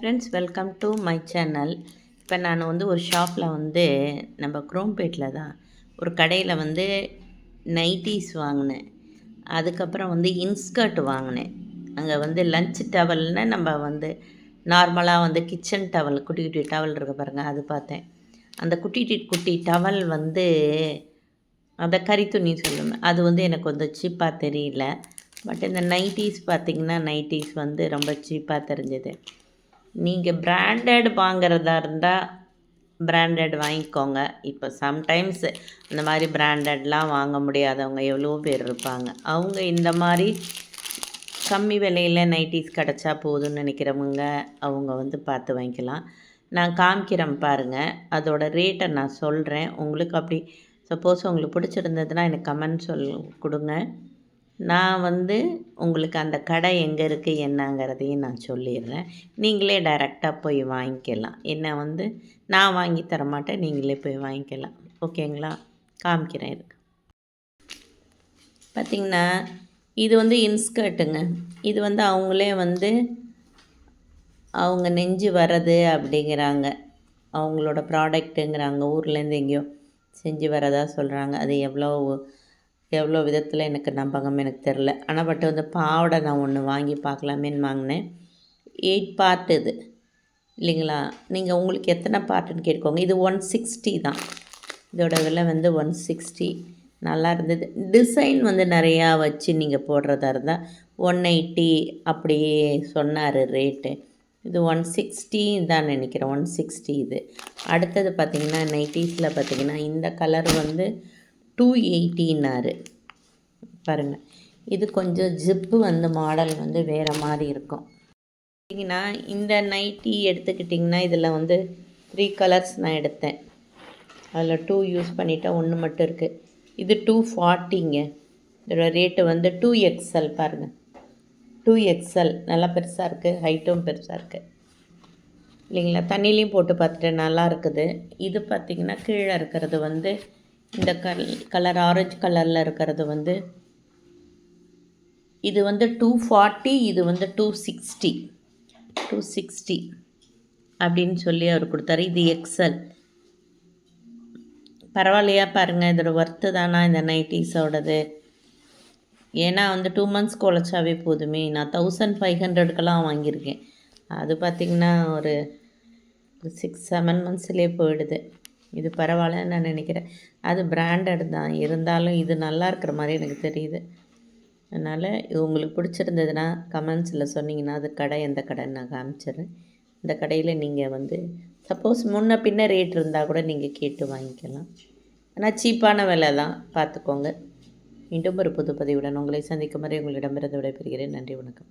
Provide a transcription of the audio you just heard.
Friends welcome to my channel இப்போ நான் வந்து ஒரு ஷாப்பில் வந்து நம்ம குரோம்பேட்டில் தான் ஒரு கடையில் வந்து நைட்டிஸ் வாங்கினேன். அதுக்கப்புறம் வந்து இன்ஸ்கர்ட் வாங்கினேன். அங்கே வந்து லஞ்ச் டவல்னு நம்ம வந்து நார்மலாக வந்து கிச்சன் டவல் குட்டி குட்டி டவல் இருக்க பாருங்கள் அது பார்த்தேன். அந்த குட்டி குட்டி டவல் வந்து அந்த கறி துணி சொல்லுவேன் அது வந்து எனக்கு வந்து சீப்பாக தெரியல. பட் இந்த நைட்டிஸ் பார்த்திங்கன்னா நைட்டிஸ் வந்து ரொம்ப சீப்பாக தெரிஞ்சது. நீங்கள் பிராண்டட் வாங்குறதா இருந்தால் பிராண்டட் வாங்கிக்கோங்க. இப்போ சம்டைம்ஸ் இந்த மாதிரி பிராண்டட்லாம் வாங்க முடியாதவங்க எவ்வளோ பேர் இருப்பாங்க. அவங்க இந்த மாதிரி கம்மி விலையில் நைட்டிஸ் கிடச்சா போதும்னு நினைக்கிறவங்க அவங்க வந்து பார்த்து வாங்கிக்கலாம். நான் காமிக்கிறேன் பாருங்கள் அதோடய ரேட்டை நான் சொல்கிறேன் உங்களுக்கு அப்படி சப்போஸ் உங்களுக்கு பிடிச்சிருந்ததுன்னா எனக்கு கமெண்ட் சொல் கொடுங்க. நான் வந்து உங்களுக்கு அந்த கடை எங்கே இருக்குது என்னங்கிறதையும் நான் சொல்லிடுறேன். நீங்களே டைரெக்டாக போய் வாங்கிக்கலாம். என்ன வந்து நான் வாங்கி தர மாட்டேன் நீங்களே போய் வாங்கிக்கலாம். ஓகேங்களா? காமிக்கிறேன் இருக்கு பார்த்திங்கன்னா இது வந்து இன்ஸ்கர்ட்டுங்க. இது வந்து அவங்களே வந்து அவங்க நெஞ்சு வர்றது அப்படிங்கிறாங்க. அவங்களோட ப்ராடக்ட்டுங்கிறாங்க ஊர்லேருந்து எங்கேயோ செஞ்சு வரதா சொல்கிறாங்க அது எவ்வளோ எவ்வளோ விதத்தில் எனக்கு நம்பகம் எனக்கு தெரில ஆனால் பட் வந்து பாவடை நான் ஒன்று வாங்கி பார்க்கலாமேன்னு வாங்கினேன். எயிட் பார்ட் இது. இல்லைங்களா? நீங்கள் உங்களுக்கு எத்தனை பார்ட்டுன்னு கேட்கோங்க இது ஒன் சிக்ஸ்டி தான். இதோட விலை வந்து ஒன் சிக்ஸ்டி நல்லா இருந்தது. டிசைன் வந்து நிறையா வச்சு நீங்கள் போடுறதா இருந்தால் ஒன் எயிட்டி அப்படியே சொன்னார் ரேட்டு இது ஒன் சிக்ஸ்டி தான் நினைக்கிறேன். ஒன் சிக்ஸ்டி இது. அடுத்தது பார்த்திங்கன்னா நைட்டிஸில் பார்த்திங்கன்னா இந்த கலர் வந்து டூ எயிட்டின்னாரு பாருங்கள் இது கொஞ்சம் ஜிப்பு வந்து மாடல் வந்து வேறு மாதிரி இருக்கும். பார்த்தீங்கன்னா இந்த நைட்டி எடுத்துக்கிட்டிங்கன்னா இதில் வந்து த்ரீ கலர்ஸ் நான் எடுத்தேன். அதில் டூ யூஸ் பண்ணிவிட்டேன் ஒன்று மட்டும் இருக்குது இது டூ ஃபார்ட்டிங்க இதோட ரேட்டு வந்து டூ எக்ஸ்எல் பாருங்கள் டூ எக்ஸ்எல் நல்லா பெருசாக இருக்குது ஹைட்டும் பெருசாக இருக்குது இல்லைங்களா? தண்ணிலையும் போட்டு பார்த்துட்டு நல்லா இருக்குது. இது பார்த்திங்கன்னா கீழே இருக்கிறது வந்து இந்த கல் கலர் ஆரஞ்சு கலரில் இருக்கிறது வந்து இது வந்து டூ ஃபார்ட்டி இது வந்து டூ சிக்ஸ்டி டூ சிக்ஸ்டி அப்படின்னு சொல்லி அவர் கொடுத்தாரு. இது எக்ஸல் பரவாயில்லையா பாருங்கள் இதோட ஒர்த்து தானா இந்த நைட்டிஸோடது ஏன்னா வந்து டூ மந்த்ஸ் குழச்சாவே போதுமே. நான் தௌசண்ட் ஃபைவ் ஹண்ட்ரடுக்கெல்லாம் வாங்கியிருக்கேன். அது பார்த்திங்கன்னா ஒரு சிக்ஸ் செவன் மந்த்ஸ்லேயே போயிடுது. இது பரவாயில்லன்னு நான் நினைக்கிறேன். அது பிராண்டட் தான் இருந்தாலும் இது நல்லா இருக்கிற மாதிரி எனக்கு தெரியுது. அதனால் உங்களுக்கு பிடிச்சிருந்ததுன்னா கமெண்ட்ஸில் சொன்னீங்கன்னா அது கடை எந்த கடைன்னு நான் காமிச்சிடுறேன். இந்த கடையில் நீங்கள் வந்து சப்போஸ் முன்ன பின்ன ரேட் இருந்தால் கூட நீங்கள் கேட்டு வாங்கிக்கலாம். ஆனால் சீப்பான விலை தான். பார்த்துக்கோங்க. மீண்டும் ஒரு புது பதிவுடன் உங்களை சந்திக்கும் வரை உங்களிடமிருந்து விடைபெறுகிறேன். நன்றி வணக்கம்.